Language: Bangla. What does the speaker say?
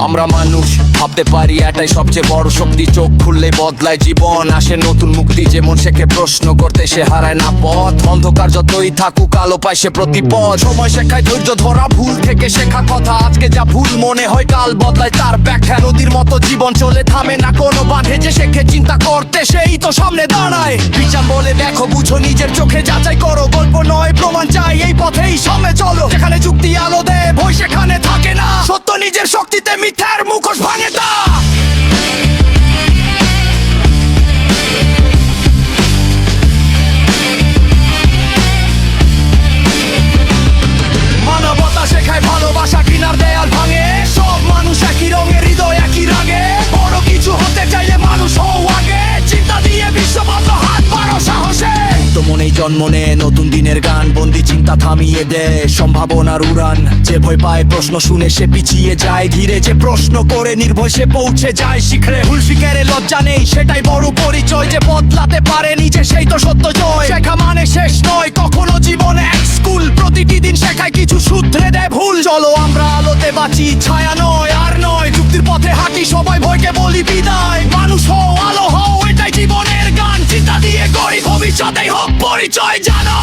আমরা মানুষ, ভাবতে পারি এটাই সবচেয়ে বড় শক্তি। চোখ খুললে বদলায় জীবন, আসে নতুন মুক্তি। যেমন শেখে প্রশ্ন করতে, সে হারায় না পথ। অন্ধকার যতই থাকুক, আলো পায় সে প্রতিপদ। সময় শেখায় ধৈর্য ধরা, ভুল থেকে শেখা কথা। আজকে যা ভুল মনে হয়, কাল বদলায় তার ব্যাখ্যা। নদীর মতো জীবন চলে থামে না, কোনো বাঁধে যে শেখে চিন্তা করতে। সেই তো সামনে দাঁড়ায়। বিচার বলে দেখো, বুঝো নিজের চোখে যাচাই করো। গল্প নয়, প্রমাণ চাই, এই পথেই সামনে চলো। যেখানে যুক্তি আলো দেয়, ভয় সেখানে থাকে না। নিজের শক্তিতে মিথ্যার মুখোশ ভাঙে তা। জন্ম নে, নতুন দিনের গান, বন্দি চিন্তা থামিয়ে দে, সম্ভাবনার উড়ান। যে ভয় পায় প্রশ্ন শুনে সে পিছিয়ে যায়, ধীরে যে প্রশ্ন করে নির্ভয় সে পৌঁছে যায়। শিখরে ভুল শিকারে লজ্জা নেই, সেটাই বড় পরিচয় যে বদলাতে পারে নিজে, সেই তো সত্য জয়। শেখা মানে শেষ নয়, কখনো জীবনে এক স্কুল। প্রতিটি দিন শেখায় কিছু সূত্রে দেয় ভুল। চলো আমরা আলোতে বাঁচি, ছায়া নয়, আর নয়। যুক্তির পথে হাঁটি, সবাই ভয়কে বলি বিদায়। সাথেই হোক পরিচয় জানো।